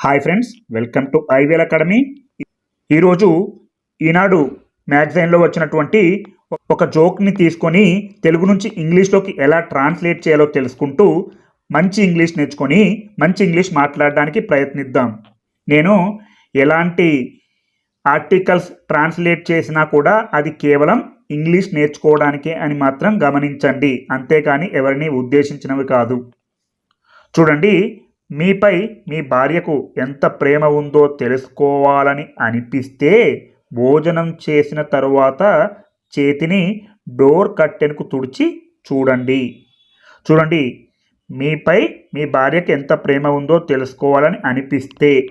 Hi friends welcome to IVL academy. ఈరోజు ఈనాడు మ్యాగజైన్లో వచ్చినటువంటి ఒక జోక్ని తీసుకొని తెలుగు నుంచి ఇంగ్లీష్లోకి ఎలా ట్రాన్స్లేట్ చేయాలో తెలుసుకుంటూ మంచి ఇంగ్లీష్ నేర్చుకొని మంచి ఇంగ్లీష్ మాట్లాడడానికి ప్రయత్నిద్దాం. నేను ఎలాంటి ఆర్టికల్స్ ట్రాన్స్లేట్ చేసినా కూడా అది కేవలం ఇంగ్లీష్ నేర్చుకోవడానికే అని మాత్రం గమనించండి. అంతేకాని ఎవరిని ఉద్దేశించినవి కాదు. చూడండి మీపై మీ భార్యకు ఎంత ప్రేమ ఉందో తెలుసుకోవాలని అనిపిస్తే భోజనం చేసిన తరువాత చేతిని డోర్ కట్టెన్కు తుడిచి చూడండి. చూడండి మీపై మీ భార్యకి ఎంత ప్రేమ ఉందో తెలుసుకోవాలని అనిపిస్తే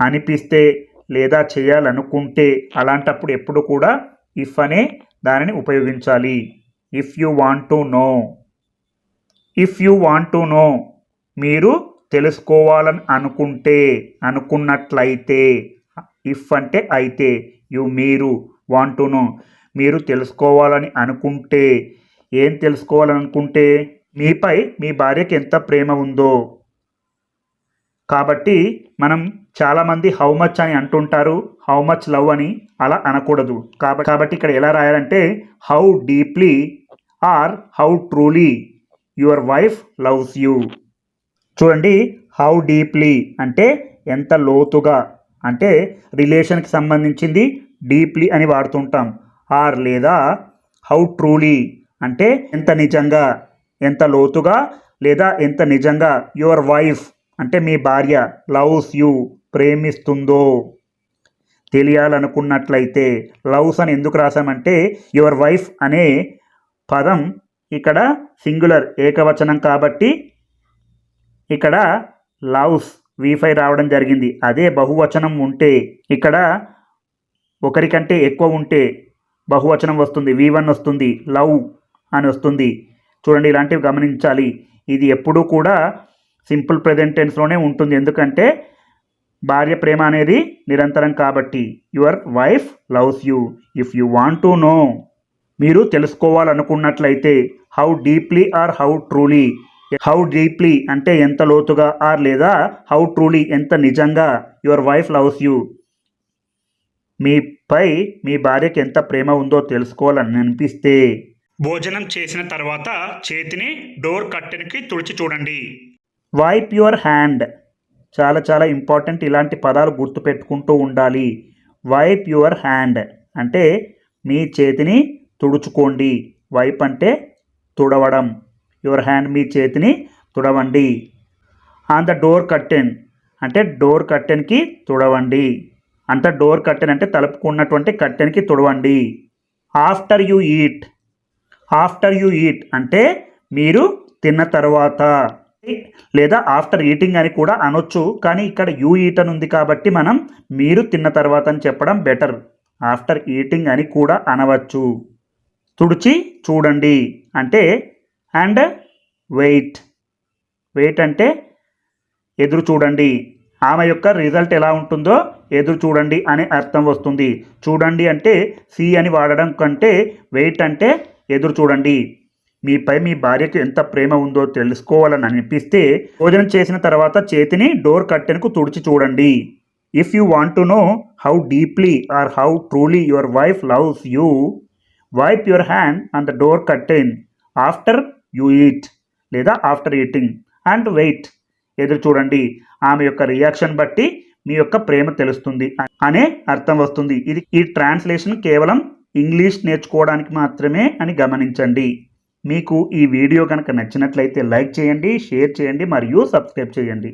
అనిపిస్తే లేదా చేయాలనుకుంటే అలాంటప్పుడు ఎప్పుడు కూడా ఇఫ్ అనే దానిని ఉపయోగించాలి. If you want to know if you want to know మీరు తెలుసుకోవాలని అనుకుంటే అనుకున్నట్లయితే ఇఫ్ అంటే అయితే యు మీరు వాంట్ టు నో మీరు తెలుసుకోవాలని అనుకుంటే ఏం తెలుసుకోవాలని అనుకుంటే మీపై మీ భార్యకి ఎంత ప్రేమ ఉందో. కాబట్టి మనం చాలామంది హౌ మచ్ అని అంటుంటారు హౌ మచ్ లవ్ అని అలా అనకూడదు. కాబట్టి కాబట్టి ఇక్కడ ఎలా రాయాలంటే how deeply or how truly your wife loves you చూడండి హౌ డీప్లీ అంటే ఎంత లోతుగా అంటే రిలేషన్కి సంబంధించింది డీప్లీ అని వాడుతుంటాం. ఆర్ లేదా హౌ ట్రూలీ అంటే ఎంత నిజంగా ఎంత లోతుగా లేదా ఎంత నిజంగా యువర్ వైఫ్ అంటే మీ భార్య లవ్స్ యూ ప్రేమిస్తుందో తెలియాలనుకున్నట్లయితే లవ్స్ అని ఎందుకు రాసామంటే యువర్ వైఫ్ అనే పదం ఇక్కడ సింగులర్ ఏకవచనం కాబట్టి ఇక్కడ లవ్స్ వీఫై రావడం జరిగింది. అదే బహువచనం ఉంటే ఇక్కడ ఒకరికంటే ఎక్కువ ఉంటే బహువచనం వస్తుంది. వి వన్ వస్తుంది. లవ్ అని వస్తుంది. చూడండి ఇలాంటివి గమనించాలి. ఇది ఎప్పుడూ కూడా సింపుల్ ప్రజెంట్ టెన్స్లోనే ఉంటుంది. ఎందుకంటే భార్య ప్రేమ అనేది నిరంతరం కాబట్టి. Your wife loves you. If you want to know మీరు తెలుసుకోవాలనుకున్నట్లయితే how deeply or how truly how deeply అంటే ఎంత లోతుగా ఆర్ లేదా హౌ ట్రూలీ ఎంత నిజంగా యువర్ వైఫ్ లవ్స్ యూ మీపై మీ భార్యకి ఎంత ప్రేమ ఉందో తెలుసుకోవాలని అనిపిస్తే భోజనం చేసిన తర్వాత చేతిని డోర్ కట్టెనికి తుడిచి చూడండి. వైప్ యువర్ హ్యాండ్ చాలా చాలా ఇంపార్టెంట్ ఇలాంటి పదాలు గుర్తుపెట్టుకుంటూ ఉండాలి. వైప్ యువర్ హ్యాండ్ అంటే మీ చేతిని తుడుచుకోండి. వైప్ అంటే తుడవడం. యువర్ హ్యాండ్ మీ చేతిని తుడవండి. On the door curtain. అంటే డోర్ కర్టెన్కి తుడవండి. అంత డోర్ కర్టెన్ అంటే తలుపుకున్నటువంటి కర్టెన్కి తుడవండి. After you eat. After you eat అంటే మీరు తిన్న తర్వాత. లేదా ఆఫ్టర్ ఈటింగ్ అని కూడా అనొచ్చు కానీ ఇక్కడ యూ ఈట్ అని ఉంది కాబట్టి మనం మీరు తిన్న తర్వాత అని చెప్పడం బెటర్. ఆఫ్టర్ ఈటింగ్ అని కూడా అనవచ్చు. తుడిచి చూడండి. అంటే అండ్ వెయిట్. వెయిట్ అంటే ఎదురు చూడండి. ఆమె యొక్క రిజల్ట్ ఎలా ఉంటుందో ఎదురు చూడండి అనే అర్థం వస్తుంది. చూడండి అంటే సి అని వాడడం కంటే వెయిట్ అంటే ఎదురు చూడండి. మీపై మీ భార్యకు ఎంత ప్రేమ ఉందో తెలుసుకోవాలని అనిపిస్తే భోజనం చేసిన తర్వాత చేతిని డోర్ కట్టెన్కు తుడిచి చూడండి. If you want to know how deeply or how truly your wife loves you wipe your hand and the door curtain after you eat లేదా ఆఫ్టర్ ఈటింగ్ అండ్ వెయిట్. ఎదురు చూడండి ఆమె యొక్క రియాక్షన్ బట్టి మీ యొక్క ప్రేమ తెలుస్తుంది అనే అర్థం వస్తుంది. ఇది ఈ ట్రాన్స్లేషన్ కేవలం ఇంగ్లీష్ నేర్చుకోవడానికి మాత్రమే అని గమనించండి. మీకు ఈ వీడియో కనుక నచ్చినట్లయితే లైక్ చేయండి షేర్ చేయండి మరియు సబ్స్క్రైబ్ చేయండి.